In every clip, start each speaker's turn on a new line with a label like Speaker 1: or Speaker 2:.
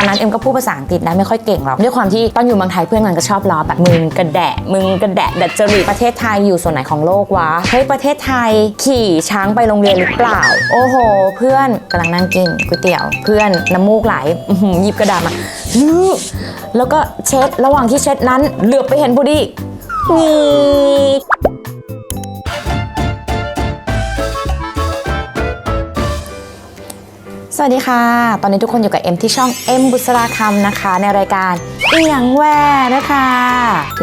Speaker 1: ตอนนั้นเอ็มก็พูดภาษาอังกฤษได้ไม่ค่อยเก่งหรอกด้วยความที่ตอนอยู่เมืองไทยเพื่อนมันก็ชอบล้อแบบมึงกระแดะมึงกระแดะดัดจริตประเทศไทยอยู่ส่วนไหนของโลกวะเฮ้ยประเทศไทยขี่ช้างไปโรงเรียนหรือเปล่า โอ้โห เพื่อนกำลังนั่งกินก๋วยเตี๋ยว เพื่อนน้ำมูกไหลหยิบกระดาษมาแล้วก็เช็ดระหว่างที่เช็ดนั้นเหลือบไปเห็นพอดีงี สวัสดีค่ะ ตอนนี้ทุกคนอยู่กับเอ็มที่ช่องเอ็มบุษราคำนะคะ ในรายการเอียงแวนะคะ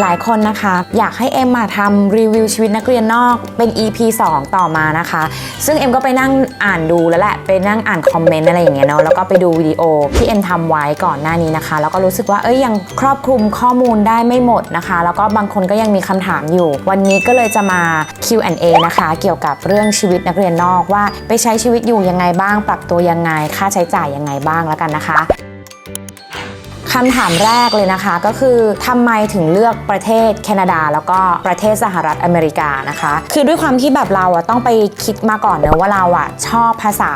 Speaker 1: หลายคนนะคะ อยากให้เอ็มมาทำรีวิวชีวิตนักเรียนนอกเป็น EP 2 ต่อมานะคะ ซึ่งเอ็มก็ไปนั่งอ่านดูแล้วแหละไปนั่งอ่านคอมเมนต์อะไรอย่างเงี้ยเนาะแล้วก็ไปดูวิดีโอที่เอ็มทำไว้ก่อนหน้านี้นะคะ แล้วก็รู้สึกว่าเอ้ยยังครอบคลุมข้อมูลได้ไม่หมดนะคะ แล้วก็บางคนก็ยังมีคำถามอยู่ วันนี้ก็เลยจะมา Q&A นะคะ เกี่ยวกับเรื่องชีวิตนักเรียนนอกว่า ไปใช้ชีวิตอยู่ยังไงบ้างปรับตัวยังไงค่าใช้จ่ายยังไงบ้างแล้วกันนะคะ คำถามแรกเลยนะคะก็คือทำไมถึงเลือกประเทศแคนาดา แล้วก็ประเทศสหรัฐอเมริกานะคะ คือด้วยความที่แบบเราอะต้องไปคิดมาก่อนเนอะว่าเราอะชอบภาษา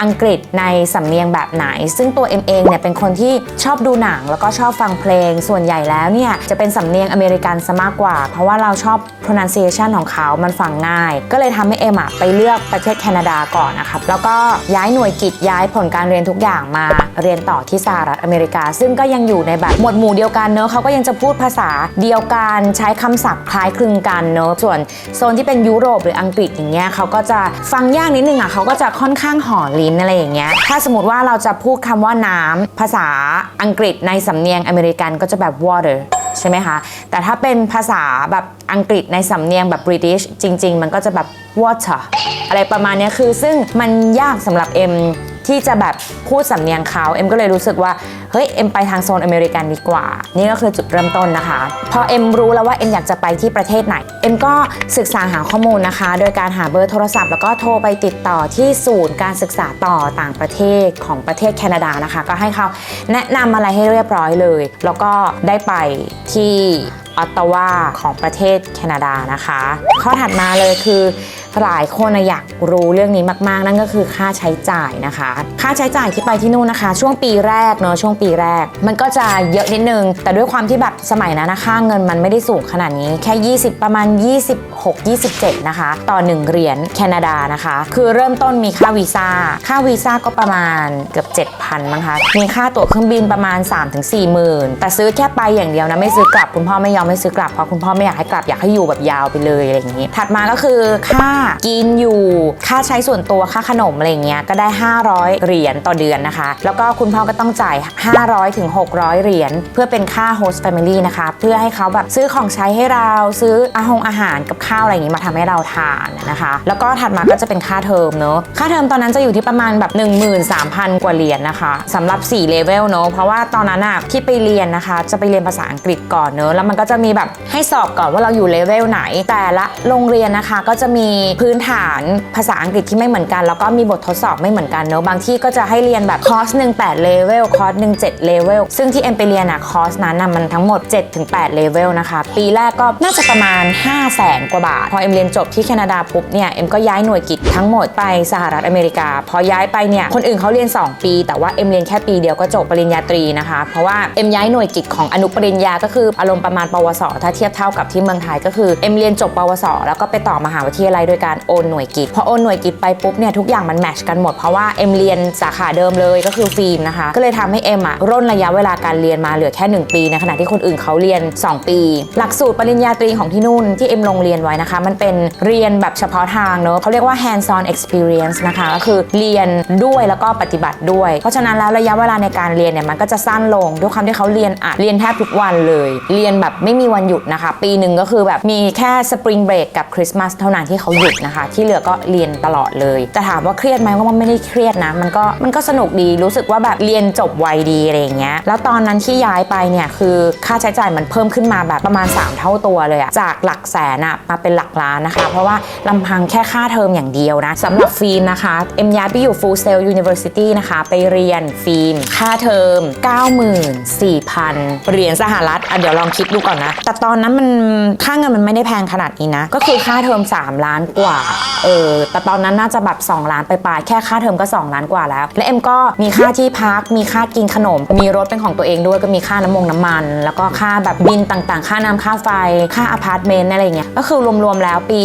Speaker 1: อังกฤษในสำเนียงแบบไหน ซึ่งตัวเอ็มเองเนี่ยเป็นคนที่ชอบดูหนัง แล้วก็ชอบฟังเพลงส่วนใหญ่แล้วเนี่ยจะเป็นสำเนียงอเมริกันซะมากกว่า เพราะว่าเราชอบ pronunciation ของเขา มันฟังง่าย ก็เลยทำให้เอ็มอะไปเลือกประเทศแคนาดาก่อนนะครับแล้วก็ย้ายหน่วยกิจย้ายผลการเรียนทุกอย่างมาเรียนต่อที่สหรัฐอเมริกา ซึ่งก็ยังอยู่ในแบบหมวดหมู่เดียวกันเนอะเขาก็ยังจะพูดภาษาเดียวกันใช้คำศัพท์คล้ายคลึงกันเนอะส่วนโซนที่เป็นยุโรปหรืออังกฤษอย่างเงี้ยเขาก็จะฟังยากนิดนึงอะเขาก็จะค่อนข้างห่อลิ้นอะไรอย่างเงี้ยถ้าสมมติว่าเราจะพูดคำว่าน้ำภาษาอังกฤษในสำเนียงอเมริกันก็จะแบบ water ใช่ไหมคะ แต่ถ้าเป็นภาษาแบบอังกฤษในสำเนียงแบบ British จริง ๆ มันก็จะแบบ water อะไรประมาณนี้คือซึ่งมันยากสำหรับเอ็ม ที่จะแบบพูดสำเนียงเขาเอ็มก็เลยรู้สึกว่าเฮ้ยเอ็มไปทางโซนอเมริกันดีกว่า นี่ก็คือจุดเริ่มต้นนะคะ พอเอ็มรู้แล้วว่าเอ็มอยากจะไปที่ประเทศไหนเอ็มก็ศึกษาหาข้อมูลนะคะ โดยการหาเบอร์โทรศัพท์ แล้วก็โทรไปติดต่อที่ศูนย์การศึกษาต่อต่างประเทศของประเทศแคนาดานะคะ ก็ให้เขาแนะนำอะไรให้เรียบร้อยเลย แล้วก็ได้ไปที่ออตตาวาของประเทศแคนาดานะคะ ข้อถัดมาเลยคือ หลายคนอยากรู้เรื่องนี้มากๆ นั่นก็คือค่าใช้จ่ายนะคะ ค่าใช้จ่ายที่ไปที่นู่นนะคะ ช่วงปีแรกเนอะช่วงปีแรก มันก็จะเยอะนิดนึง แต่ด้วยความที่แบบสมัยนั้นนะค่าเงินมันไม่ได้สูงขนาดนี้แค่ 20 ประมาณ 26 27 นะคะ ต่อ 1 เหรียญแคนาดานะคะ คือเริ่มต้นมีค่าวีซ่าค่าวีซ่าก็ประมาณเกือบ 7,000มั้งคะมีค่าตั๋วเครื่องบินประมาณ 3-4หมื่นแต่ซื้อแค่ไปอย่างเดียวนะไม่ซื้อกลับคุณพ่อไม่ยอมไม่ซื้อกลับเพราะคุณพ่อไม่อยากให้กลับอยากให้อยู่แบบยาวไปเลยอะไรอย่างนี้ ถัดมาก็คือค่ากินอยู่ ค่าใช้ส่วนตัวค่าขนมอะไรเงี้ยก็ได้ 500 เหรียญต่อเดือนนะคะ แล้วก็คุณพ่อก็ต้องจ่าย 500ถึง600 เหรียญเพื่อเป็นค่า host family นะคะ เพื่อให้เขาแบบซื้อของใช้ให้เราซื้ออาหงอาหารกับข้าวอะไรอย่างงี้มาทำให้เราทานนะคะ แล้วก็ถัดมาก็จะเป็นค่าเทอมเนอะค่าเทอมตอนนั้นจะอยู่ที่ประมาณแบบ 13,000 กว่าเหรียญนะคะสำหรับ4เลเวลเนอะเพราะว่าตอนนั้นอะที่ไปเรียนนะคะ จะไปเรียนภาษาอังกฤษก่อนเนอะแล้วมันก็จะมีแบบให้สอบก่อนว่าเราอยู่เลเวลไหน แต่ละโรงเรียนนะคะก็จะมีพื้นฐานภาษาอังกฤษที่ไม่เหมือนกัน แล้วก็มีบททดสอบไม่เหมือนกันเนอะบางที่ก็จะให้เรียนแบบคอร์สหนึ่ง8เลเวลคอร์สหนึ่ง7เลเวลซึ่งที่เอ็มไปเรียนอะคอร์สนั้นอะมันทั้งหมด7-8เลเวลนะคะ ปีแรกก็น่าจะประมาณ 5 0 0แสนกว่าบาท พอเอ็มเรียนจบที่แคนาดาปุ๊บเนี่ยเอ็มก็ย้ายหน่วยกิจทั้งหมดไปสหรัฐอเมริกา พอย้ายไปเนี่ยคนอื่นเขาเรียน 2 ปี แต่ว่าเอ็มเรียนแค่ปีเดียวก็จบปริญญาตรีนะคะ เพราะว่าเอ็มย้ายหน่วยกิจของอนุปริญญาก็คืออารมณ์ประมาณปวส ถ้าเทียบเท่ากับที่เมืองไทยก็คือเอ็มเรียนจบปวส แล้วก็ไปต่อมหาวิทยาลัยโดยการโอนหน่วยกิจพอโอนหน่วยกิจไปปุ๊บเนี่ยทุกอย่างมันแมชกันหมดเพราะว่าเอ็มเรียนสาขาเดิมเลยก็คือฟิล์มนะคะ ก็เลยทำให้เอ็มอะร่นระยะเวลาการเรียนมาเหลือแค่ 1 ปีในขณะที่คนอื่นเขาเรียน 2 ปี หลักสูตรปริญญาตรีของที่นู่นที่เอ็มลงเรียนไว้นะคะ มันเป็นเรียนแบบเฉพาะทางเนอะเขาเรียกว่า hands on experience นะคะก็คือเรียนด้วยแล้วก็ปฏิบัติด้วย เพราะฉะนั้นแล้วระยะเวลาในการเรียนเนี่ยมันก็จะสั้นลงด้วยความที่เขาเรียนอัดเรียนแทบทุกวันเลย เรียนแบบไม่มีวันหยุดนะคะ ปีหนึ่งก็คือแบบมีแค่สปริงเบรกกับคริสต์มาสเท่านั้นที่เขาหยุดนะคะ ที่เหลือก็เรียนตลอดเลยแต่ถามว่าเครียดไหมว่ามันไม่ได้เครียดนะมันก็มันก็สนุกดีรู้สึกว่าแบบเรียนจบไวดีอะไรเงี้ยแล้วตอนนั้นที่ย้ายไปเนี่ยคือค่าใช้จ่ายมันเพิ่มขึ้นมาแบบประมาณ 3 เท่าตัวเลยอะจากหลักแสนอะมาเป็นหลักล้านนะคะ เพราะว่าลำพังแค่ค่าเทอมอย่างเดียวนะสำหรับฟิล์มนะคะ เอ็มย้ายไปอยู่ Full Sail University นะคะ ไปเรียนฟิล์ม ค่าเทอม 94,000เหรียญสหรัฐอะเดี๋ยวลองคิดดูก่อนนะ แต่ตอนนั้นมันค่าเงินมันไม่ได้แพงขนาดนี้นะ ก็คือค่าเทอม 3 ล้านกว่า เออ แต่ตอนนั้นน่าจะแบบ2ล้านไปปลายแค่ค่าเทอมก็ 2 ล้านกว่าแล้ว และเอ็มก็มีค่าที่พัก มีค่ากินขนม มีรถเป็นของตัวเองด้วยก็มีค่าน้ำมงน้ำมัน แล้วก็ค่าแบบบินต่างๆ ค่าน้ำค่าไฟ ค่าอพาร์ตเมนต์อะไรเงี้ย ก็คือรวมๆแล้วปี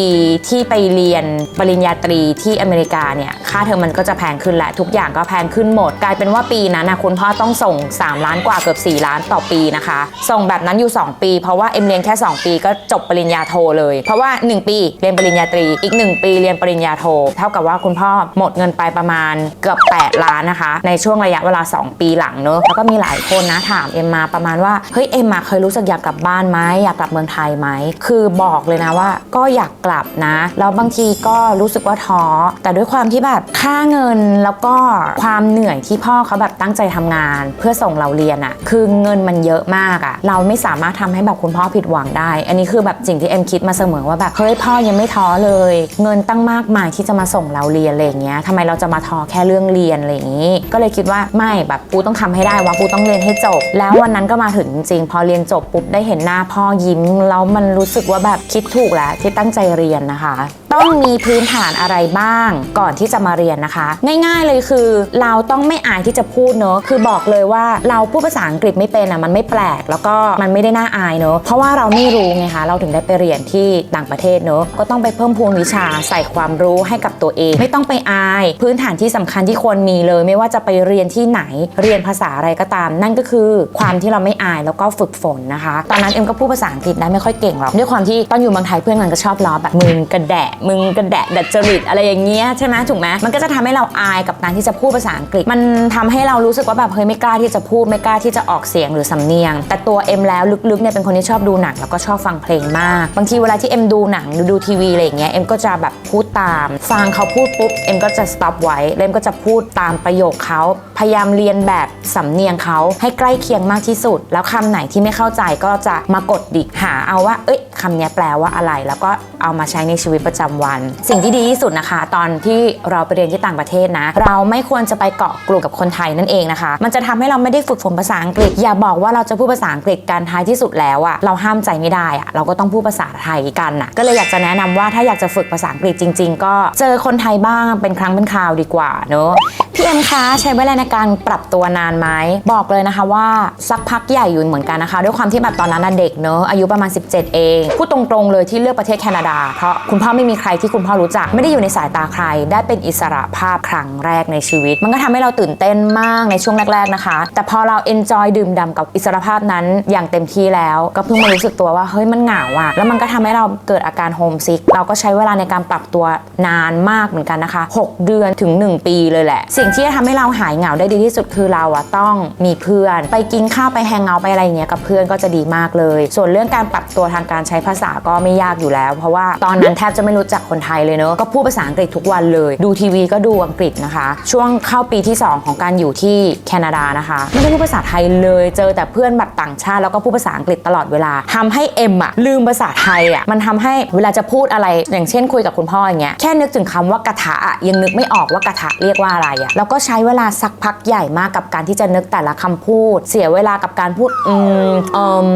Speaker 1: ที่ไปเรียนปริญญาตรีที่อเมริกาเนี่ย ค่าเทอมมันก็จะแพงขึ้นแหละ ทุกอย่างก็แพงขึ้นหมด กลายเป็นว่าปีนั้นนะคุณพ่อต้องส่ง 3 ล้านกว่าเกือบ 4 ล้านต่อปีนะคะ ส่งแบบนั้นอยู่ 2 ปี เพราะว่าเอ็มเรียนแค่ 2 ปีก็จบปริญญาโทเลย เพราะว่า 1 ปีเรียนปริญญาตรีอีก 1 ปีเรียนปริญญาโท เท่ากับว่าคุณพ่อหมดเงินไปประมาณเกือบ 8 ล้านนะคะ ในช่วงระยะเวลา 2 ปีหลังเนอะแล้วก็มีหลายคนนะถามเอ็มมาประมาณว่าเฮ้ยเอ็มมาเคยรู้สึกอยากกลับบ้านไหมอยากกลับเมืองไทยไหมคือบอกเลยนะว่า ก็อยากกลับนะแล้วบางทีก็รู้สึกว่าท้อแต่ด้วยความที่แบบค่าเงินแล้วก็ความเหนื่อยที่พ่อเขาแบบตั้งใจทำงาน เพื่อส่งเราเรียนอะคือเงินมันเยอะมากอะเราไม่สามารถทำให้แบบคุณพ่อผิดหวังได้ อันนี้คือแบบสิ่งที่เอ็มคิดมาเสมอว่าแบบเฮ้ยพ่อยังไม่ท้อเลยเงินตั้งมากมายที่จะมาส่งเราเรียนอะไรอย่างเงี้ยทำไมเราจะมาทอแค่เรื่องเรียนอะไรอย่างงี้ ก็เลยคิดว่าไม่แบบปูต้องทำให้ได้ว่าปูต้องเรียนให้จบ แล้ววันนั้นก็มาถึงจริง พอเรียนจบปุ๊บได้เห็นหน้าพ่อยิ้มแล้วมันรู้สึกว่าแบบคิดถูกแล้วที่ตั้งใจเรียนนะคะ ต้องมีพื้นฐานอะไรบ้าง ก่อนที่จะมาเรียนนะคะ ง่ายๆเลยคือเราต้องไม่อายที่จะพูดเนอะคือบอกเลยว่าเราพูดภาษาอังกฤษไม่เป็นอะมันไม่แปลก แล้วก็มันไม่ได้น่าอายเนอะเพราะว่าเราไม่รู้ไงคะเราถึงได้ไปเรียนที่ต่างประเทศเนอะก็ต้องไปเพิ่มพูนวิชาใส่ความรู้ให้กับตัวเอง ไม่ต้องไปอาย พื้นฐานที่สำคัญที่ควรมีเลย ไม่ว่าจะไปเรียนที่ไหนเรียนภาษาอะไรก็ตาม นั่นก็คือความที่เราไม่อายแล้วก็ฝึกฝนนะคะ ตอนนั้นเอ็มก็พูดภาษาอังกฤษได้ไม่ค่อยเก่งหรอกด้วยความที่ตอนอยู่เมืองไทยเพื่อนมันก็ชอบล้อแบบมึงกระแดะมึงกระแดะดัดจริตอะไรอย่างเงี้ยใช่ไหมถูกไหมมันก็จะทำให้เราอายกับการที่จะพูดภาษาอังกฤษ มันทำให้เรารู้สึกว่าแบบเฮ้ยไม่กล้าที่จะพูดไม่กล้าที่จะออกเสียงหรือสำเนียง แต่ตัวเอ็มแล้วลึกๆเนี่ยเป็นคนที่ชอบดูหนังแล้วก็ชอบฟังเพลงมาก บางทีเวลาที่เอ็มดูหนังดูทีวีอะไรอย่างเงี้ยเอ็มก็็จะแบบพูดตาม ฟังเขาพูดปุ๊บเอ็มก็จะ stop ไว้แล้วเอ็มก็จะพูดตามประโยคเขาพยายามเรียนแบบสำเนียงเขาให้ใกล้เคียงมากที่สุด แล้วคำไหนที่ไม่เข้าใจก็จะมากดดิกหาเอาว่า เอ้ยคำนี้แปลว่าอะไร แล้วก็เอามาใช้ในชีวิตประจำวัน สิ่งที่ดีที่สุดนะคะ ตอนที่เราไปเรียนที่ต่างประเทศนะ เราไม่ควรจะไปเกาะกลุ่มกับคนไทยนั่นเองนะคะ มันจะทำให้เราไม่ได้ฝึกฝนภาษาอังกฤษ อย่าบอกว่าเราจะพูดภาษาอังกฤษกันท้ายที่สุดแล้วอะเราห้ามใจไม่ได้อะเราก็ต้องพูดภาษาไทยกันอะก็เลยอยากจะแนะนำว่าถ้าอยากจะฝึกภาษาอังกฤษจริง ๆ ก็เจอคนไทยบ้างเป็นครั้งเป็นคราวดีกว่าเนอะพี่เอ็มคะใช้เวลาในการปรับตัวนานไหมบอกเลยนะคะว่าสักพักใหญ่อยู่เหมือนกันนะคะ ด้วยความที่แบบตอนนั้นเด็กเนอะอายุประมาณ 17 เองพูดตรงๆเลยที่เลือกประเทศแคนาดา เพราะคุณพ่อไม่มีใครที่คุณพ่อรู้จัก ไม่ได้อยู่ในสายตาใคร ได้เป็นอิสระภาพครั้งแรกในชีวิต มันก็ทำให้เราตื่นเต้นมากในช่วงแรก ๆนะคะ แต่พอเรา enjoy ดื่มด่ำกับอิสระภาพนั้นอย่างเต็มที่แล้ว ก็เพิ่งมารู้สึกตัวว่าเฮ้ยมันเหงาอะแล้วมันก็ทำให้เราเกิดอาการโฮมซิกเราก็ใช้เวลาในการปรับตัวนานมากเหมือนกันนะคะ 6 เดือนถึง 1 ปีเลยแหละ สิ่งที่จะทำให้เราหายเหงาได้ดีที่สุดคือเราอะต้องมีเพื่อน ไปกินข้าวไปแฮงเอาท์ไปอะไรเงี้ยกับเพื่อนก็จะดีมากเลย ส่วนเรื่องการปรับตัวทางการใช้ภาษาก็ไม่ยากอยู่แล้ว เพราะว่าตอนนั้นแทบจะไม่รู้จักคนไทยเลยเนอะก็พูดภาษาอังกฤษทุกวันเลย ดูทีวีก็ดูอังกฤษนะคะ ช่วงเข้าปีที่ 2 ของการอยู่ที่แคนาดานะคะไม่ได้พูดภาษาไทยเลยเจอแต่เพื่อนแบบต่างชาติแล้วก็พูดภาษาอังกฤษตลอดเวลาทำให้เอ็มอะลืมภาษาไทยอะมันทำให้เวลาจะพูดอะไรอย่างเช่นคุยกับคุณพ่ออย่างเงี้ยแค่นึกถึงคำว่ากระทะอะยังนึกไม่ออกว่ากระทะเรียกว่าอะไรอะแล้วก็ใช้เวลาสักพักใหญ่มากกับการที่จะนึกแต่ละคำพูด เสียเวลากับการพูดอืมเอิม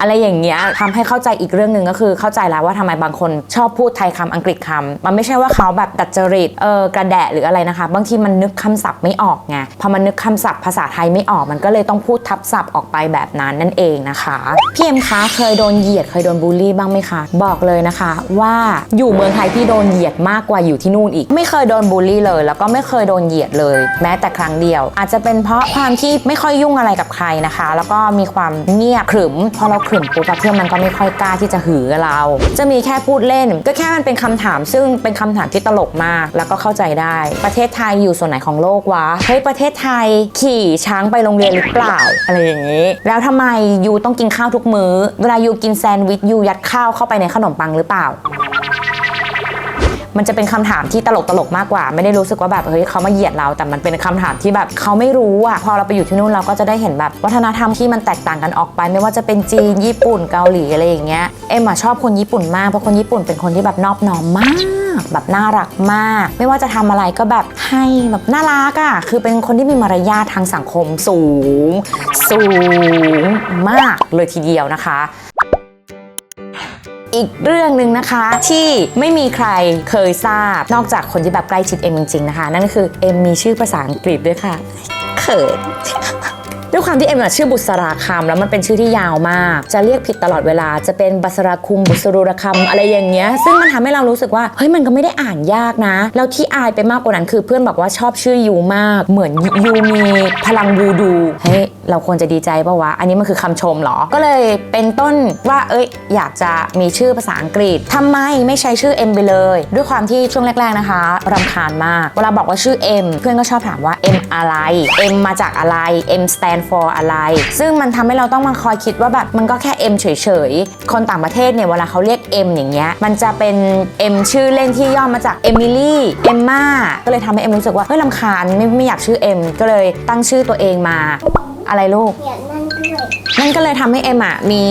Speaker 1: อะไรอย่างเงี้ยทำให้เข้าใจอีกเรื่องหนึ่งก็คือเข้าใจแล้วว่าทำไมบางคนชอบพูดไทยคำอังกฤษคำมันไม่ใช่ว่าเขาแบบดัดจริตเออกระแดะหรืออะไรนะคะ บางทีมันนึกคำศัพท์ไม่ออกไงพอมันนึกคำศัพท์ภาษาไทยไม่ออกมันก็เลยต้องพูดทับศัพท์ออกไปแบบนั้นนั่นเองนะคะพี่เอ็มคะเคยโดนเหยียดเคยโดนบูลลี่บ้างไหมคะ บอกเลยนะคะว่าอยู่เมืองไทยพี่โดนเหยียดมากกว่าอยู่ที่นู่นอีก ไม่เคยโดนบูลลี่เลย แล้วก็ไม่เคยโดนเหยียดเลย แม้แต่ครั้งเดียว อาจจะเป็นเพราะความที่ไม่ค่อยยุ่งอะไรกับใครนะคะ แล้วก็มีความเงียบขรึม พอเราขรึมปุ๊บเพื่อนมันก็ไม่ค่อยกล้าที่จะหือเรา จะมีแค่พูดเล่น ก็แค่มันเป็นคำถาม ซึ่งเป็นคำถามที่ตลกมาก แล้วก็เข้าใจได้ ประเทศไทยอยู่ส่วนไหนของโลกวะเฮ้ยประเทศไทยขี่ช้างไปโรงเรียนหรือเปล่าอะไรอย่างนี้ แล้วทำไมยูต้องกินข้าวทุกมื้อ เวลายูกินแซนด์วิชยูยัดข้าวเข้าไปในขนมปังหรือเปล่า มันจะเป็นคำถามที่ตลกตลกๆมากกว่า ไม่ได้รู้สึกว่าแบบเฮ้ยเขามาเหยียดเรา แต่มันเป็นคำถามที่แบบเขาไม่รู้อะพอเราไปอยู่ที่นู่นเราก็จะได้เห็นแบบวัฒนธรรมที่มันแตกต่างกันออกไป ไม่ว่าจะเป็นจีนญี่ปุ่นเกาหลีอะไรอย่างเงี้ยเอ็มอะชอบคนญี่ปุ่นมากเพราะคนญี่ปุ่นเป็นคนที่แบบนอบน้อมมากแบบน่ารักมาก ไม่ว่าจะทำอะไรก็แบบให้แบบน่ารักอะคือเป็นคนที่มีมารยาททางสังคมสูง สูงมากเลยทีเดียวนะคะ อีกเรื่องหนึ่งนะคะ ที่ไม่มีใครเคยทราบ นอกจากคนที่แบบใกล้ชิดเอ็มจริงๆนะคะ นั่นก็คือเอ็มมีชื่อภาษาอังกฤษด้วยค่ะเขินด้วยความที่เอ็มอะชื่อบุษราคำแล้วมันเป็นชื่อที่ยาวมาก จะเรียกผิดตลอดเวลาจะเป็นบัสราคุมบุษรุรคำอะไรอย่างเงี้ยซึ่งมันทำให้เรารู้สึกว่าเฮ้ยมันก็ไม่ได้อ่านยากนะ แล้วที่อายไปมากกว่านั้นคือเพื่อนบอกว่าชอบชื่อยูมาก เหมือนยูมีพลังวูดูเฮ้ยเราควรจะดีใจปะวะ อันนี้มันคือคำชมเหรอ ก็เลยเป็นต้นว่า เอ้ย อยากจะมีชื่อภาษาอังกฤษทำไมไม่ใช้ชื่อเอ็มไปเลย ด้วยความที่ช่วงแรก ๆ นะคะรำคาญมาก เวลาบอกว่าชื่อเอ็มเพื่อนก็ชอบถามว่าเอ็มอะไรเอ็มมาจากอะไร M stand for อะไร ซึ่งมันทำให้เราต้องมาคอยคิดว่าแบบมันก็แค่ M เฉยๆ คนต่างประเทศเนี่ยเวลาเขาเรียก M อย่างเงี้ย มันจะเป็น M ชื่อเล่นที่ย่อมาจากเอมิลี่ เอมมาก็เลยทำให้เอ็มรู้สึกว่า เฮ้ยลำคาญไม่ไม่อยากชื่อ M ก็เลยตั้งชื่อตัวเองมาอะไรลูก
Speaker 2: นั่นด้วย
Speaker 1: นั่นก็เลยทำให้เอ็มอะมี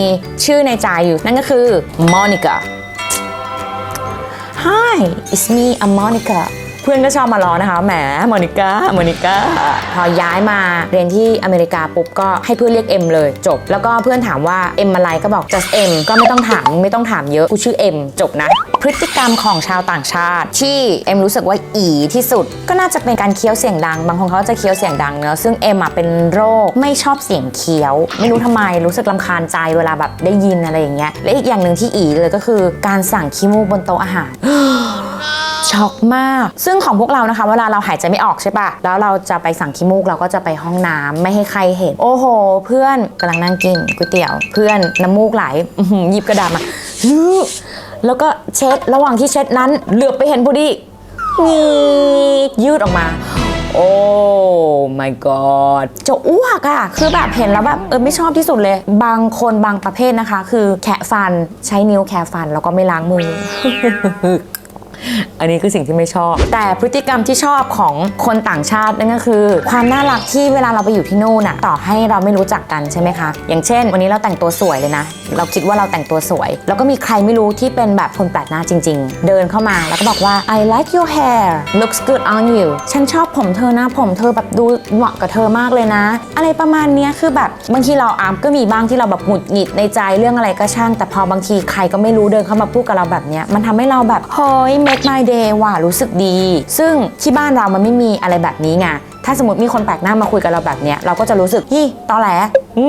Speaker 1: ชื่อในใจอยู่ นั่นก็คือ Monica Hi it's me a Monica เพื่อนก็ชอบมาล้อนะคะแหมโมนิก้าโมนิก้า พอย้ายมาเรียนที่อเมริกาปุ๊บก็ให้เพื่อนเรียกเอ็มเลยจบ แล้วก็เพื่อนถามว่าเอ็มอะไรก็บอก just เอ็มก็ไม่ต้องถามไม่ต้องถามเยอะกูชื่อเอ็มจบนะ พฤติกรรมของชาวต่างชาติ ที่เอ็มรู้สึกว่าอีที่สุด ก็น่าจะเป็นการเคี้ยวเสียงดัง บางคนเขาจะเคี้ยวเสียงดังเนอะซึ่งเอ็มอะเป็นโรคไม่ชอบเสียงเคี้ยว ไม่รู้ทำไมรู้สึกลำคาญใจเวลาแบบได้ยินอะไรอย่างเงี้ยและอีกอย่างหนึ่งที่อีเลยก็คือการสั่งขี้มูกบนโต๊ะอาหาร ช็อกมาก ซึ่งของพวกเรานะคะเวลาเราหายใจไม่ออกใช่ปะแล้วเราจะไปสั่งขี้มูกเราก็จะไปห้องน้ำไม่ให้ใครเห็น โอ้โห เพื่อนกำลังนั่งกินก๋วยเตี๋ยว เพื่อนน้ำมูกไหลหยิบกระดาษมาแล้วก็เช็ดระหว่างที่เช็ดนั้นเหลือบไปเห็นพอดีงียืดออกมา โอ้ my god จะอ้วกอะคือแบบเห็นแล้วแบบเออไม่ชอบที่สุดเลย บางคนบางประเภทนะคะ คือแคะฟันใช้นิ้วแคะฟันแล้วก็ไม่ล้างมือ อันนี้คือสิ่งที่ไม่ชอบ แต่พฤติกรรมที่ชอบของคนต่างชาตินั่นก็คือ ความน่ารักที่เวลาเราไปอยู่ที่นู่นน่ะต่อให้เราไม่รู้จักกันใช่ไหมคะ อย่างเช่น วันนี้เราแต่งตัวสวยเลยนะ เราคิดว่าเราแต่งตัวสวย แล้วก็มีใครไม่รู้ที่เป็นแบบคนแปลกหน้าจริง ๆ เดินเข้ามาแล้วก็บอกว่า I like your hair looks good on you ฉันชอบผมเธอนะผมเธอแบบดูเหมาะกับเธอมากเลยนะ อะไรประมาณนี้คือแบบบางทีเราอาร์มก็มีบ้างที่เราแบบหงุดหงิดในใจเรื่องอะไรก็ช่าง แต่พอบางทีใครก็ไม่รู้เดินเข้ามาพูดกับเราแบบนี้มันทำให้เราแบบเฮ้ย make my day ว่ะรู้สึกดี ซึ่งที่บ้านเรามันไม่มีอะไรแบบนี้ไงถ้าสมมติมีคนแปลกหน้ามาคุยกับเราแบบเนี้ยเราก็จะรู้สึกฮี่ตอแหลหึ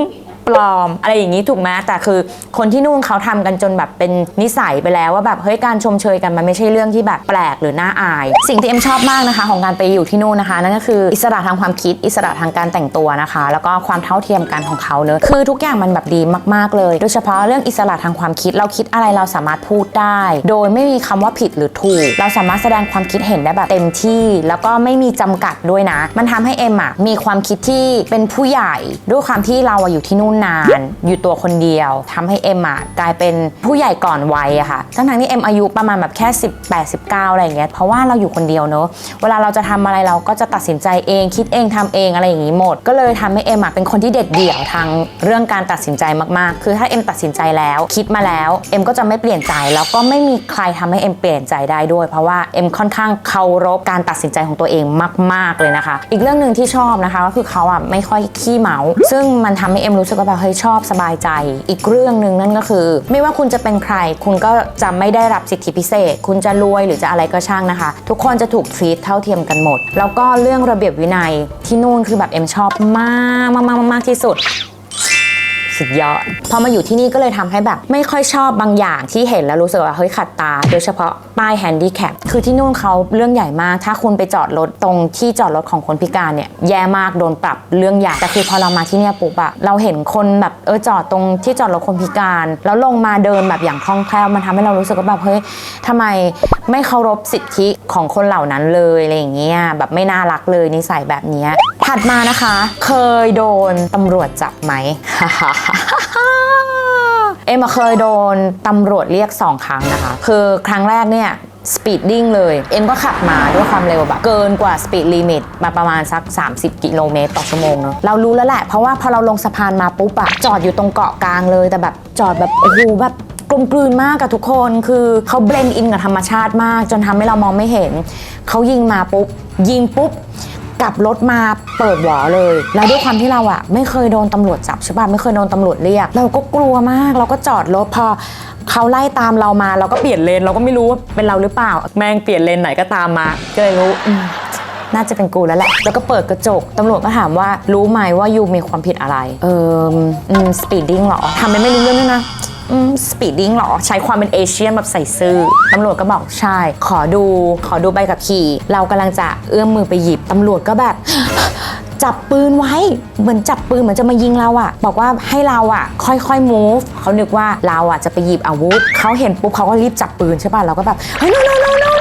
Speaker 1: ปลอม อะไรอย่างนี้ถูกไหมแต่คือคนที่นู่นเขาทำกันจนแบบเป็นนิสัยไปแล้วว่าแบบเฮ้ยการชมเชยกันมันไม่ใช่เรื่องที่แบบแปลกหรือน่าอาย สิ่งที่เอ็มชอบมากนะคะ ของการไปอยู่ที่นู่นนะคะ นั่นก็คืออิสระทางความคิดอิสระทางการแต่งตัวนะคะ แล้วก็ความเท่าเทียมกันของเขาเนอะคือทุกอย่างมันแบบดีมากๆเลย โดยเฉพาะเรื่องอิสระทางความคิดเราคิดอะไรเราสามารถพูดได้ โดยไม่มีคำว่าผิดหรือถูก เราสามารถแสดงความคิดเห็นได้แบบเต็มที่ แล้วก็ไม่มีจำกัดด้วยนะ มันทำให้เอ็มอะมีความคิดที่เป็นผู้ใหญ่ด้วยความที่เราอยู่ที่นู่นนาน อยู่ตัวคนเดียวทำให้เอ็มอะกลายเป็นผู้ใหญ่ก่อนวัยอะค่ะ ทั้งทที่เอ็มอายุประมาณแบบแค่ 18 19 อะไรอย่างเงี้ย เพราะว่าเราอยู่คนเดียวเนอะ เวลาเราจะทำอะไรเราก็จะตัดสินใจเอง คิดเองทำเองอะไรอย่างงี้หมด ก็เลยทำให้เอ็มอะเป็นคนที่เด็ดเดี่ยวทางเรื่องการตัดสินใจมากๆ คือถ้าเอ็มตัดสินใจแล้ว คิดมาแล้ว เอ็มก็จะไม่เปลี่ยนใจ แล้วก็ไม่มีใครทำให้เอ็มเปลี่ยนใจได้ด้วย เพราะว่าเอ็มค่อนข้างเคารพการตัดสินใจของตัวเองมาก ๆเลยนะคะ อีกเรื่องหนึ่งที่ชอบนะคะก็คือเขาอะไม่ค่อยขี้เมา ซึ่งมันทำให้เอ็มรู้สึกว่าแบบเฮ้ยชอบสบายใจ อีกเรื่องหนึ่งนั่นก็คือ ไม่ว่าคุณจะเป็นใคร คุณก็จะไม่ได้รับสิทธิพิเศษ คุณจะรวยหรือจะอะไรก็ช่างนะคะ ทุกคนจะถูกฟรีดเท่าเทียมกันหมด แล้วก็เรื่องระเบียบวินัยที่นู่นคือแบบเอ็มชอบมากมากมากมากที่สุด สุดยอดพอมาอยู่ที่นี่ก็เลยทำให้แบบไม่ค่อยชอบบางอย่างที่เห็นแล้วรู้สึกว่าเฮ้ยขัดตา โดยเฉพาะป้ายแฮนดี้แคปคือที่นู่นเขาเรื่องใหญ่มาก ถ้าคุณไปจอดรถตรงที่จอดรถของคนพิการเนี่ยแย่มากโดนปรับเรื่องใหญ่แต่คือพอเรามาที่เนี่ยปุ๊บอะเราเห็นคนแบบเออจอดตรงที่จอดรถคนพิการ แล้วลงมาเดินแบบอย่างคล่องแคล่วมันทำให้เรารู้สึกว่าแบบเฮ้ยทำไมไม่เคารพสิทธิของคนเหล่านั้นเลยอะไรอย่างเงี้ยแบบไม่น่ารักเลยนิสัยแบบเนี้ยถัดมานะคะ เคยโดนตำรวจจับไหม เอ็มเคยโดนตำรวจเรียก2ครั้งนะคะ คือครั้งแรกเนี่ยสปีดดิ้งเลย เอ็มก็ขับมาด้วยความเร็วแบบเกินกว่าสปีดลิมิตมาประมาณสัก 30 กิโลเมตรต่อชั่วโมงเนอะเรารู้แล้วแหละ เพราะว่าพอเราลงสะพานมาปุ๊บอะจอดอยู่ตรงเกาะกลางเลย แต่แบบจอดแบบโอ้โหแบบกลมกลืนมากกับทุกคนคือเขาเบลนด์อินกับธรรมชาติมาก จนทำให้เรามองไม่เห็น เขายิงมาปุ๊บ ยิงปุ๊บ กลับรถมาเปิดหวอเลย แล้วด้วยความที่เราอะไม่เคยโดนตำรวจจับใช่ป่ะไม่เคยโดนตำรวจเรียก เราก็กลัวมาก เราก็จอดรถพอเขาไล่ตามเรามาเราก็เปลี่ยนเลนเราก็ไม่รู้ว่าเป็นเราหรือเปล่า แม่งเปลี่ยนเลนไหนก็ตามมาก็เลยรู้อืมน่าจะเป็นกูแล้วแหละ แล้วก็เปิดกระจก ตำรวจก็ถามว่ารู้ไหมว่ายูมีความผิดอะไร เอออืมสปีดดิ้งหรอทำเป็นไม่รู้เรื่องด้วยนะ สปีดดิ้งหรอ ใช้ความเป็นเอเชียนแบบใส่ซื่อตำรวจก็บอกใช่ ขอดูขอดูใบขับขี่ เรากำลังจะเอื้อมมือไปหยิบตำรวจก็แบบ จับปืนไว้ เหมือนจับปืนเหมือนจะมายิงเราอะบอกว่าให้เราอะค่อยๆ move เขานึกว่าเราอะจะไปหยิบอาวุธ เขาเห็นปุ๊บเขาก็รีบจับปืนใช่ป่ะเราก็แบบเฮ้ย no no no no no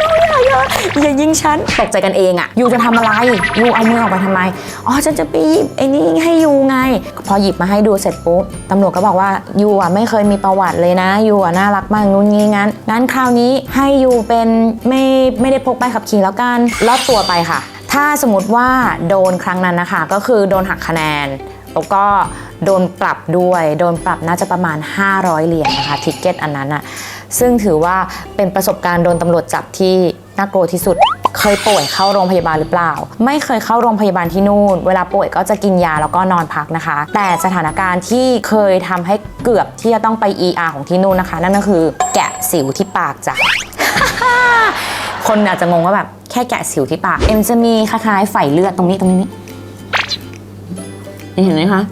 Speaker 1: อย่ายิงฉัน ตกใจกันเองอะยูจะทำอะไรยูเอามือออกมาทำไม อ๋อฉันจะไปหยิบไอ้นี่ให้ยูไง พอหยิบมาให้ดูเสร็จปุ๊บตำรวจก็บอกว่ายูอะไม่เคยมีประวัติเลยนะยูอะน่ารักมากนู้นงี้งั้นงั้นคราวนี้ให้ยูเป็นไม่ไม่ได้พกใบขับขี่แล้วกันลอดตัวไปค่ะ ถ้าสมมติว่าโดนครั้งนั้นนะคะ ก็คือโดนหักคะแนน แล้วก็โดนปรับด้วย โดนปรับน่าจะประมาณ 500 เหรียญนะคะทิกเก็ตอันนั้นอะซึ่งถือว่าเป็นประสบการณ์โดนตำรวจจับที่น่ากลัวที่สุด เคยป่วยเข้าโรงพยาบาลหรือเปล่า ไม่เคยเข้าโรงพยาบาลที่นู่น เวลาป่วยก็จะกินยาแล้วก็นอนพักนะคะ แต่สถานการณ์ที่เคยทำให้เกือบที่จะต้องไป ER ของที่นู่นนะคะ นั่นก็คือแกะสิวที่ปากจ้ะคนอาจจะงงว่าแบบแค่แกะสิวที่ปาก เอ็มจะมีคล้ายๆไฝเลือดตรงนี้ตรงนี้ เห็นไหมคะ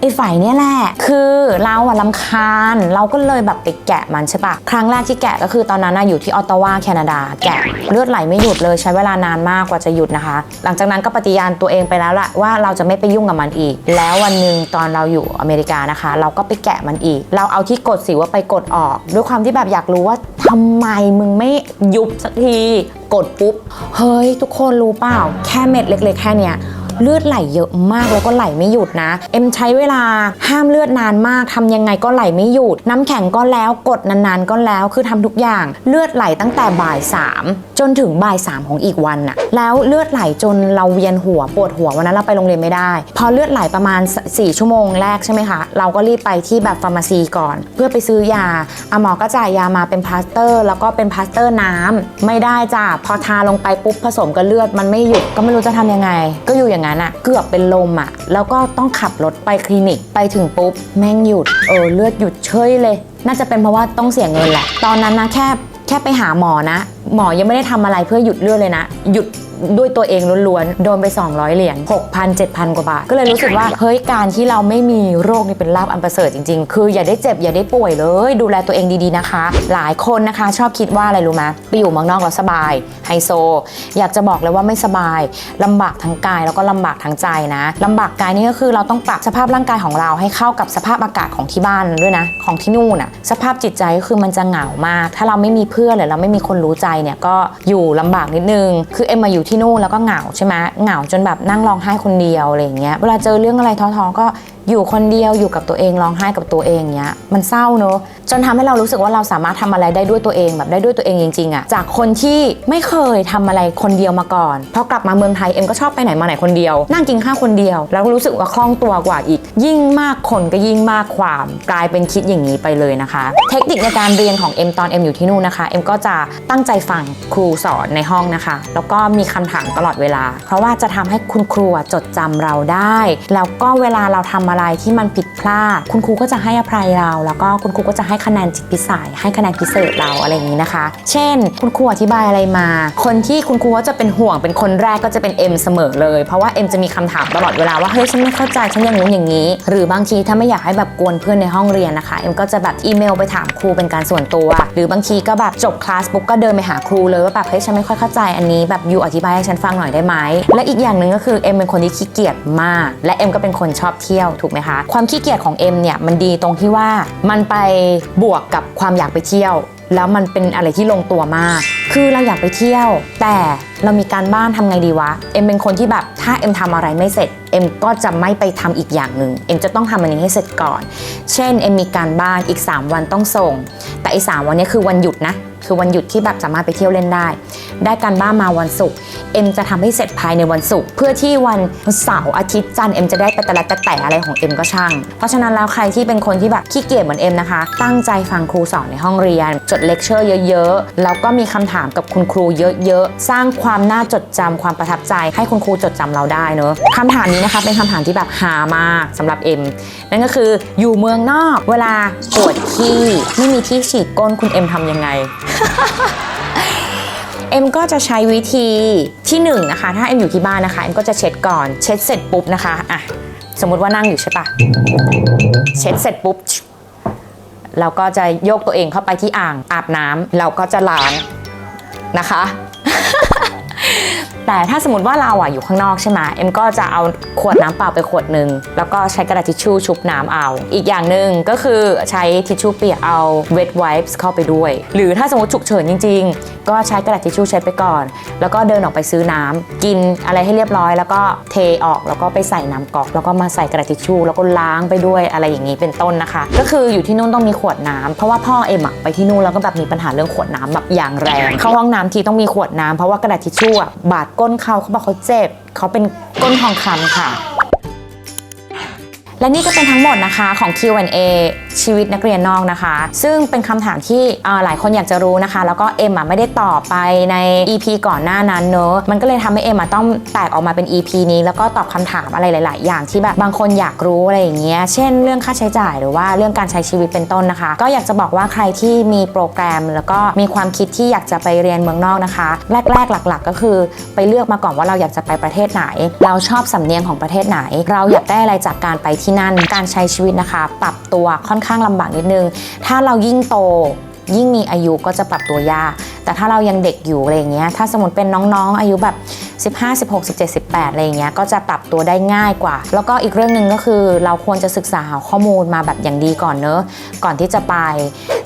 Speaker 1: ไอ้ไฝเนี่ยแหละ คือเราอะลำคาญ เราก็เลยแบบไปแกะมันใช่ปะครั้งแรกที่แกะก็คือตอนนั้นน่ะอยู่ที่ออตตาวาแคนาดา แกะเลือดไหลไม่หยุดเลยใช้เวลานานมากกว่าจะหยุดนะคะ หลังจากนั้นก็ปฏิญาณตัวเองไปแล้วแหละว่าเราจะไม่ไปยุ่งกับมันอีก แล้ววันหนึ่งตอนเราอยู่อเมริกานะคะ เราก็ไปแกะมันอีก เราเอาที่กดสิว่าไปกดออก ด้วยความที่แบบอยากรู้ว่าทำไมมึงไม่ยุบสักที กดปุ๊บ เฮ้ยทุกคนรู้เปล่า แค่เม็ดเล็ก ๆ แค่เนี้ย เลือดไหลเยอะมากแล้วก็ไหลไม่หยุดนะ เอ็มใช้เวลาห้ามเลือดนานมากทำยังไงก็ไหลไม่หยุด น้ำแข็งก็แล้วกดนานๆก็แล้วคือทำทุกอย่างเลือดไหลตั้งแต่บ่ายสามจนถึงบ่ายสามของอีกวันน่ะแล้วเลือดไหลจนเราเวียนหัวปวดหัววันนั้นเราไปโรงเรียนไม่ได้ พอเลือดไหลประมาณ 4 ชั่วโมงแรกใช่ไหมคะ เราก็รีบไปที่แบบฟาร์มาซีก่อน เพื่อไปซื้อยาอาหมอก็จ่ายยามาเป็นพลาสเตอร์ แล้วก็เป็นพลาสเตอร์น้ำไม่ได้จ้ะพอทาลงไปปุ๊บผสมกับเลือดมันไม่หยุดก็ไม่รู้จะทำยังไง ก็อยู่อย่างนั้นอะเกือบเป็นลมอะแล้วก็ต้องขับรถไปคลินิกไปถึงปุ๊บ แม่งหยุดเออเลือดหยุดเฉยเลย น่าจะเป็นเพราะว่าต้องเสียเงินแหละ ตอนนั้นนะแค่แค่ไปหาหมอนะ หมอยังไม่ได้ทำอะไรเพื่อหยุดเลือดเลยนะ หยุด ด้วยตัวเองล้วนๆ โดนไป 200 เหรียญ6,000 7,000 กว่าบาท ก็เลยรู้สึกว่า เฮ้ย การที่เราไม่มีโรคนี่เป็นลาบอันประเสริฐจริง ๆ คืออย่าได้เจ็บอย่าได้ป่วยเลย ดูแลตัวเองดีๆนะคะ หลายคนนะคะชอบคิดว่าอะไรรู้ไหมไปอยู่เมืองนอกแล้วสบายไฮโซ อยากจะบอกเลยว่าไม่สบายลำบากทั้งกายแล้วก็ลำบากทั้งใจนะลำบากกายนี่ก็คือเราต้องปรับสภาพร่างกายของเราให้เข้ากับสภาพอากาศของที่บ้านด้วยนะของที่นู่นน่ะสภาพจิตใจก็คือมันจะเหงามาก ถ้าเราไม่มีเพื่อนหรือเราไม่มีคนรู้ใจเนี่ยก็อยู่ลำบากนิดนึงคือเอ็มมาอยู่ที่นู่นแล้วก็เหงาใช่ไหมเหงาจนแบบนั่งร้องไห้คนเดียวอะไรอย่างเงี้ยเวลาเจอเรื่องอะไรท้อๆก็ อยู่คนเดียวอยู่กับตัวเองร้องไห้กับตัวเองเงี้ยมันเศร้าเนอะจนทำให้เรารู้สึกว่าเราสามารถทำอะไรได้ด้วยตัวเองแบบได้ด้วยตัวเองจริงๆอะจากคนที่ไม่เคยทำอะไรคนเดียวมาก่อนพอกลับมาเมืองไทยเอ็มก็ชอบไปไหนมาไหนคนเดียว นั่งกินข้าวคนเดียว แล้วก็รู้สึกว่าคล่องตัวกว่าอีก ยิ่งมากคนก็ยิ่งมากความกลายเป็นคิดอย่างนี้ไปเลยนะคะ เทคนิคในการเรียนของเอ็มตอนเอ็มอยู่ที่นู่นนะคะเอ็มก็จะตั้งใจฟังครูสอนในห้องนะคะ แล้วก็มีคำถามตลอดเวลา เพราะว่าจะทำให้คุณครูจดจำเราได้ แล้วก็เวลาเราทำอะไรที่มันผิดพลาด คุณครูก็จะให้อภัยเรา แล้วก็คุณครูก็จะให้คะแนนจิตพิสัยให้คะแนนพิเศษเราอะไรอย่างนี้นะคะ เช่น คุณครูอธิบายอะไรมา คนที่คุณครูก็จะเป็นห่วงเป็นคนแรกก็จะเป็นเอ็มเสมอเลย เพราะว่าเอ็มจะมีคำถามตลอดเวลาว่าเฮ้ยฉันไม่เข้าใจฉันย่างนู้อย่างนี้ หรือบางทีถ้าไม่อยากให้แบบกวนเพื่อนในห้องเรียนนะคะ เอ็มก็จะแบบอีเมลไปถามครูเป็นการส่วนตัว หรือบางทีก็แบบจบคลาสปุ๊บก็เดินไปหาครูเลยว่าแบบเฮ้ยฉันไม่ค่อยเข้าใจอันนี้แบบยูอธิบายให้ฉันฟังหน่อยได้ไหมและอีกอย่างหนึ่งก็คือเอ็มเป็นคนที่ขี้เกียจมาก และเอ็มก็เป็นคนชอบเที่ยวถูกไหมคะ ความขี้เกียจของเอ็มเนี่ยมันดีตรงที่ว่ามันไปบวกกับความอยากไปเที่ยว แล้วมันเป็นอะไรที่ลงตัวมาก คือเราอยากไปเที่ยว แต่เรามีการบ้านทำไงดีวะ เอ็มเป็นคนที่แบบถ้าเอ็มทำอะไรไม่เสร็จ เอ็มก็จะไม่ไปทำอีกอย่างหนึ่ง เอ็มจะต้องทำอันนี้ให้เสร็จก่อน เช่น เอ็มมีการบ้านอีก 3 วันต้องส่ง แต่อีสามวันนี้คือวันหยุดนะ คือวันหยุดที่แบบสามารถไปเที่ยวเล่นได้ ได้การบ้านมาวันศุกร์เอ็มจะทำให้เสร็จภายในวันศุกร์เพื่อที่วันเสาร์อาทิตย์จันทร์เอ็มจะได้ไปแต่ละแต่แต่อะไรของเอ็มก็ช่าง เพราะฉะนั้นแล้วใครที่เป็นคนที่แบบขี้เกียจเหมือนเอ็มนะคะ ตั้งใจฟังครูสอนในห้องเรียน จดเลคเชอร์เยอะๆ แล้วก็มีคำถามกับคุณครูเยอะๆ สร้างความน่าจดจำความประทับใจ ให้คุณครูจดจำเราได้เนอะคำถามนี้นะคะเป็นคำถามที่แบบหามากสำหรับเอ็มนั่นก็คืออยู่เมืองนอก เวลาปวดขี้ไม่มีที่ฉีดก้นคุณเอ็มทำยังไงเอ็มก็จะใช้วิธีที่1นงนะคะ ถ้าเอ็มอยู่ที่บ้านนะคะ เอ็มก็จะเช็ดก่อน เช็ดเสร็จปุ๊บนะคะ อะ สมมุติว่านั่งอยู่ใช่ปะเช็ดเสร็จปุ๊บ เราก็จะโยกตัวเองเข้าไปที่อ่างอาบน้ำเราก็จะล้างนะคะ แต่ถ้าสมมติว่าเราอะอยู่ข้างนอกใช่ไหมเอ็มก็จะเอาขวดน้ำเปล่าไปขวดหนึ่งแล้วก็ใช้กระดาษทิชชู่ชุบน้ำเอา อีกอย่างหนึ่งก็คือใช้ทิชชู่เปียกเอา wet wipes เข้าไปด้วย หรือถ้าสมมติฉุกเฉินจริง ๆ ก็ใช้กระดาษทิชชู่เช็ดไปก่อน แล้วก็เดินออกไปซื้อน้ำกินอะไรให้เรียบร้อย แล้วก็เทออกแล้วก็ไปใส่น้ำกอก แล้วก็มาใส่กระดาษทิชชู่แล้วก็ล้างไปด้วยอะไรอย่างนี้เป็นต้นนะคะ ก็คืออยู่ที่นู่นต้องมีขวดน้ำเพราะว่าพ่อเอ็มอะไปที่นู่นแล้วก็แบบมีปัญหาเรื่องขวดน้ำแบบอย่างแรง เข้าห้องน้ำทีต้องมีขวดน้ำเพราะว่ากระดาษทิชชู่อะบาดก้นเขาเขาบอกเขาเจ็บ เขาเป็นก้นทองคำค่ะ และนี่ก็เป็นทั้งหมดนะคะของ Q&A ชีวิตนักเรียนนอกนะคะ ซึ่งเป็นคำถามที่หลายคนอยากจะรู้นะคะ แล้วก็เอ็มอะไม่ได้ตอบไปใน EP ก่อนหน้านั้นเนอะมันก็เลยทำให้เอ็มอะต้องแตกออกมาเป็น EP นี้ แล้วก็ตอบคำถามอะไรหลาย ๆ อย่างที่แบบบางคนอยากรู้อะไรอย่างเงี้ยเช่นเรื่องค่าใช้จ่ายหรือว่าเรื่องการใช้ชีวิตเป็นต้นนะคะ ก็อยากจะบอกว่าใครที่มีโปรแกรม แล้วก็มีความคิดที่อยากจะไปเรียนเมืองนอกนะคะ แรก ๆ หลัก ๆ ก็คือไปเลือกมาก่อนว่าเราอยากจะไปประเทศไหน เราชอบสำเนียงของประเทศไหน เราอยากได้อะไรจากการไปทนั่น การใช้ชีวิตนะคะ ปรับตัวค่อนข้างลำบากนิดนึง ถ้าเรายิ่งโต ยิ่งมีอายุก็จะปรับตัวยาก แต่ถ้าเรายังเด็กอยู่อะไรเงี้ย ถ้าสมมติเป็นน้องๆ อายุแบบ15 16 17 18อะไรอย่างเงี้ย ก็จะปรับตัวได้ง่ายกว่า แล้วก็อีกเรื่องหนึ่งก็คือเราควรจะศึกษาหาข้อมูลมาแบบอย่างดีก่อนเนอะ ก่อนที่จะไป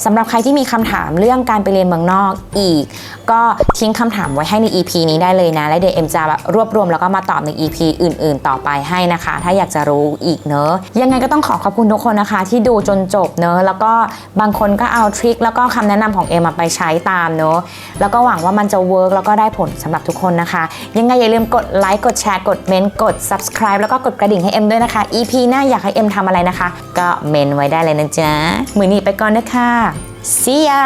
Speaker 1: สำหรับใครที่มีคำถามเรื่องการไปเรียนเมืองนอกอีก ก็ทิ้งคำถามไว้ให้ใน EP นี้ได้เลยนะ และเดี๋ยวเอ็มจะรวบรวมแล้วก็มาตอบใน EP อื่น ๆ ต่อไปให้นะคะ ถ้าอยากจะรู้อีกเนอะ ยังไงก็ต้องขอขอบคุณทุกคนนะคะ ที่ดูจนจบเนอะ แล้วก็บางคนก็เอาทริคแล้วก็คำแนะนำของเอ็มมาไปใช้ตามเนอะแล้วก็หวังว่ามันจะเวิร์กแล้วก็ได้ผลสำหรับทุกคนนะคะ ยังไงอย่าลืมกดไลค์กดแชร์กดเมนต์กด subscribe แล้วก็กดกระดิ่งให้เอ็มด้วยนะคะ EP หน้าอยากให้เอ็มทำอะไรนะคะ ก็เมนไว้ได้เลยนะจ๊ะมือนี้ไปก่อนนะคะ see ya